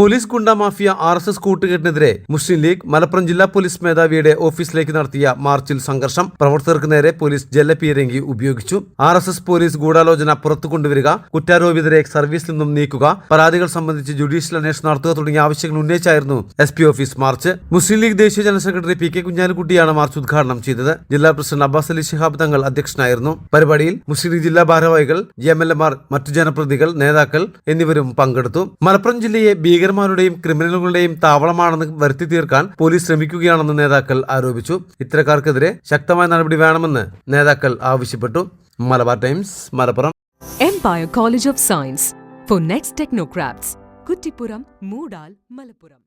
Police goonda mafia R S S കൂട്ടുകെട്ടിനെതിരെ മുസ്ലിം league Malappuram ജില്ലാ police മേധാവിയുടെ ഓഫീസിലേക്ക് നടത്തിയ മാർച്ചിൽ സംഘർഷം. പ്രവർത്തകർക്ക് നേരെ പോലീസ് ജലപീരങ്കി ഉപയോഗിച്ചു. ആർ എസ് എസ് പോലീസ് ഗൂഢാലോചന പുറത്തു കൊണ്ടുവരിക കുറ്റാരോപിതരെ സർവീസിൽ നിന്നും നീക്കുക പരാതികൾ സംബന്ധിച്ച് ജുഡീഷ്യൽ അന്വേഷണം നടത്തുക തുടങ്ങിയ ആവശ്യങ്ങൾ ഉന്നയിച്ചായിരുന്നു S P office march. Muslim League ദേശീയ ജനറൽ സെക്രട്ടറി പി കെ കുഞ്ഞാലിക്കുട്ടിയാണ് മാർച്ച് ഉദ്ഘാടനം ചെയ്തത്. ജില്ലാ പ്രസിഡന്റ് അബ്ബാസ് അലി ശിഹാബ് തങ്ങൾ അധ്യക്ഷനായിരുന്നു. പരിപാടിയിൽ മുസ്ലിം ലീഗ് ജില്ലാ ഭാരവാഹികൾ എം എൽ എമാർ മറ്റു ജനപ്രതിനിധികൾ നേതാക്കൾ എന്നിവരും പങ്കെടുത്തു. മലപ്പുറം ജില്ലയെ ഭീകരന്മാരുടെയും ക്രിമിനലുകളുടെയും താവളമാണെന്ന് വരുത്തി തീർക്കാൻ പോലീസ് ശ്രമിക്കുകയാണെന്ന് നേതാക്കൾ ആരോപിച്ചു. ഇത്തരക്കാർക്കെതിരെ ശക്തമായ നടപടി വേണമെന്ന് നേതാക്കൾ ആവശ്യപ്പെട്ടു. Malabar Times Malappuram. Empire College of Science for next technocraft Kuttippuram Moodal Malappuram.